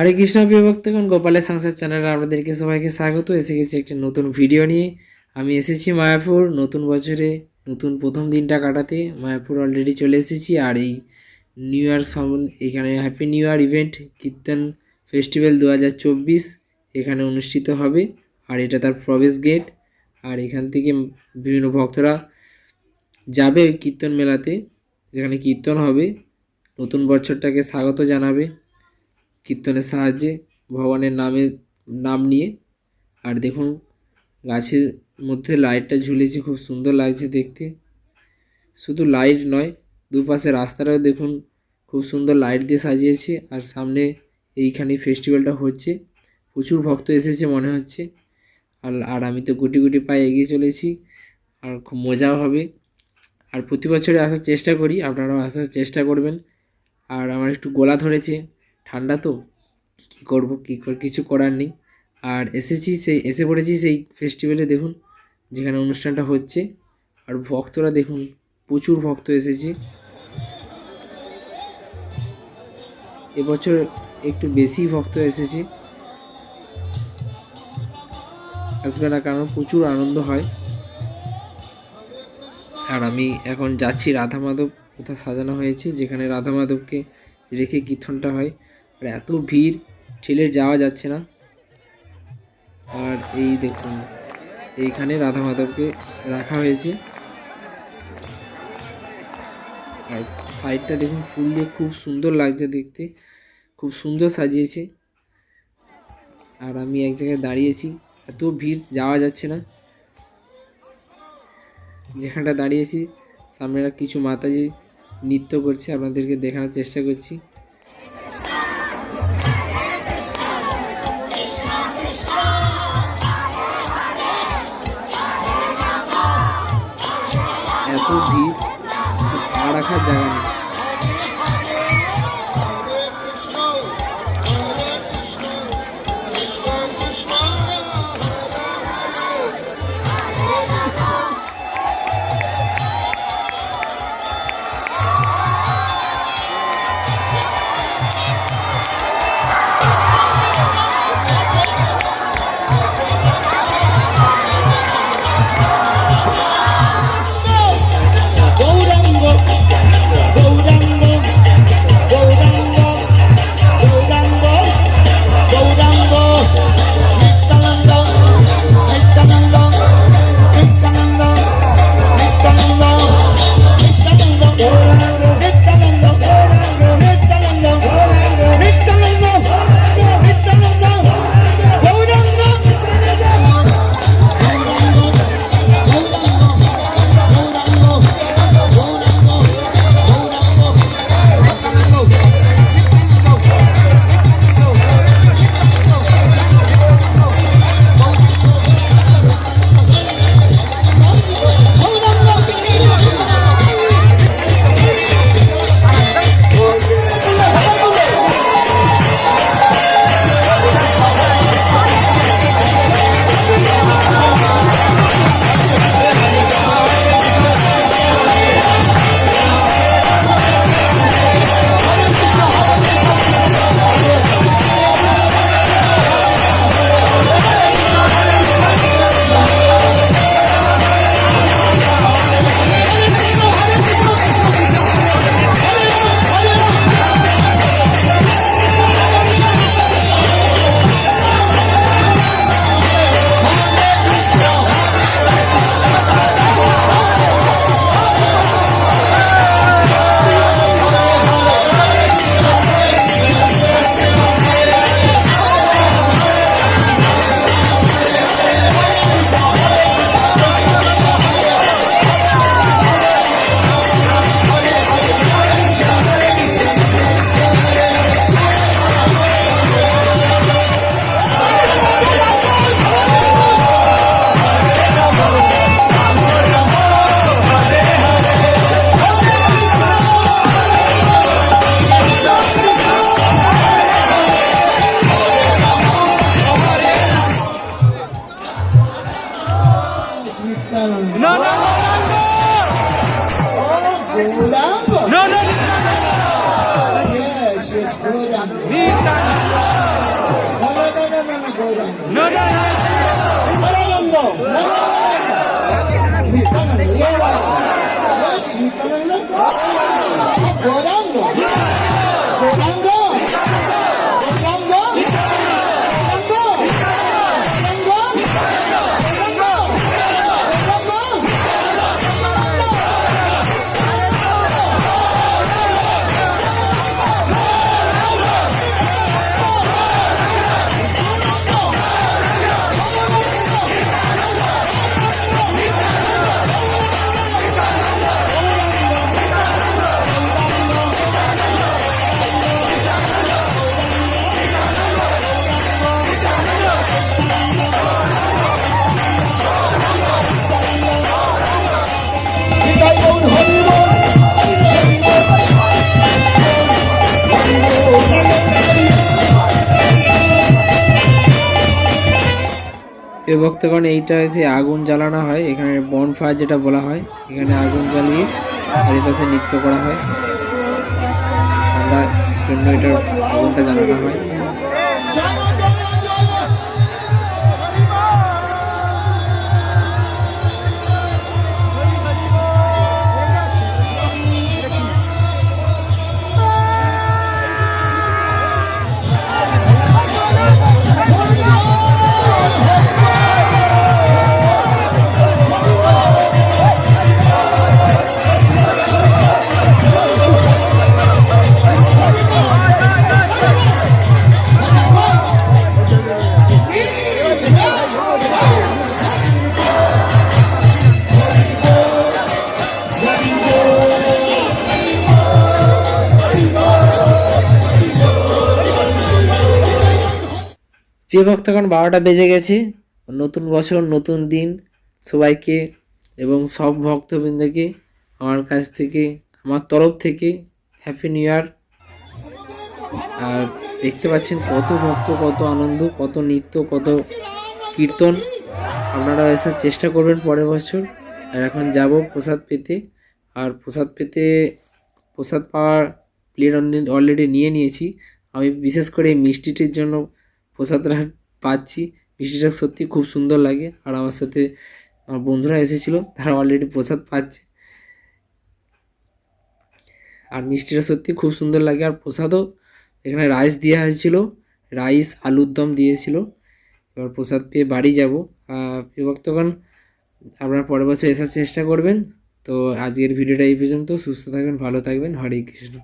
হরে কৃষ্ণ প্রিয় ভক্তগণ গোপালের সংসার চ্যানেলে আপনাদেরকে সবাইকে স্বাগত। এসে গেছি একটি নতুন ভিডিও নিয়ে। আমি এসেছি মায়াপুর, নতুন বছরে, নতুন প্রথম দিনটা কাটাতে। মায়াপুর অলরেডি চলে এসেছি আর এই নিউ ইয়ার সম্বন্ধে, এখানে happy new year event kirtan festival দু হাজার চব্বিশ এখানে অনুষ্ঠিত হবে। আর এটা তার প্রবেশ গেট আর এখান থেকে বিভিন্ন ভক্তরা যাবে কীর্তন মেলাতে, যেখানে কীর্তন হবে। নতুন বছরটাকে স্বাগত জানাবে। কীর্তনের সাহায্যে ভগবানের নামে, নাম নিয়ে। আর দেখুন, গাছের মধ্যে লাইটটা ঝুলেছে, খুব সুন্দর লাগছে দেখতে। শুধু লাইট নয়, দুপাশে রাস্তাটাও দেখুন, খুব সুন্দর লাইট দিয়ে সাজিয়েছে। আর সামনে এইখানে ফেস্টিভ্যালটা হচ্ছে, প্রচুর ভক্ত এসেছে মনে হচ্ছে। আর আর আমি তো গুটি গুটি পায়ে এগিয়ে চলেছি, আর খুব মজাও হবে। আর প্রতি বছরে আসার চেষ্টা করি, আপনারাও আসার চেষ্টা করবেন। আর আমার একটু গলা ধরেছে ঠান্ডা তো, কী করব, কী কিছু করার নেই। আর এসেছি সেই, এসে পড়েছি সেই ফেস্টিভ্যালে দেখুন, যেখানে অনুষ্ঠানটা হচ্ছে। আর ভক্তরা দেখুন, প্রচুর ভক্ত এসেছে। এবছর একটু বেশি ভক্ত এসেছে। আসবে না, কারণ প্রচুর আনন্দ হয়। আর আমি এখন যাচ্ছি রাধা মাধব কোথাও সাজানো হয়েছে, যেখানে রাধা মাধবকে রেখে কীর্তনটা হয়। আর এত ভিড় ঠেলে যাওয়া যাচ্ছে না। আর এই দেখুন, এইখানে রাধা মাধবকে রাখা হয়েছে। আর সাইডটা দেখুন, ফুল দিয়ে খুব সুন্দর লাগছে দেখতে, খুব সুন্দর সাজিয়েছে। আর আমি এক জায়গায় দাঁড়িয়েছি, এত ভিড়, যাওয়া যাচ্ছে না। যেখানটা দাঁড়িয়েছি, সামনে কিছু মাতাজি নৃত্য করছে, আপনাদেরকে দেখানোর চেষ্টা করছি। জায়গা Gauranga. Narayanana Gauranga. Narayanana Gauranga. Gauranga. Gauranga. প্রিয় ভক্তগণ এইটা হচ্ছে আগুন জ্বালানো হয়, এখানে বন ফায়ার যেটা বলা হয়, এখানে আগুন জ্বালিয়ে হরিদাসে নৃত্য করা হয়। ঠান্ডার জন্য এটা আগুনটা জ্বালানো হয়। প্রিয় ভক্তগণ, বারোটা বেজে গেছে। নতুন বছর, নতুন দিন সবাইকে এবং সব ভক্তবৃন্দকে আমার কাছ থেকে, আমার তরফ থেকে হ্যাপি নিউ ইয়ার আর দেখতে পাচ্ছেন কত ভক্ত, কত আনন্দ, কত নৃত্য, কত কীর্তন। আপনারা এসার চেষ্টা করবেন পরের বছর। আর এখন যাব প্রসাদ পেতে। আর প্রসাদ পেতে, প্রসাদ পাওয়ার প্লেট অলরেডি নিয়ে নিয়েছি। আমি বিশেষ করে এই মিষ্টিটির জন্য প্রসাদটা পাচ্ছি। মিষ্টিটা সত্যি খুব সুন্দর লাগে। আর আমার সাথে আমার বন্ধুরা এসেছিল, তারা অলরেডি প্রসাদ পাচ্ছে। আর মিষ্টিটা সত্যি খুব সুন্দর লাগে। আর প্রসাদও এখানে রাইস দেওয়া হয়েছিল। রাইস আলুর দম দিয়েছিল। এবার প্রসাদ পেয়ে বাড়ি যাব। বিভক্তগণ আপনারা পরের বছর আসার চেষ্টা করবেন। তো আজকের ভিডিওটা এই পর্যন্ত। সুস্থ থাকবেন, ভালো থাকবেন। হরে কৃষ্ণ।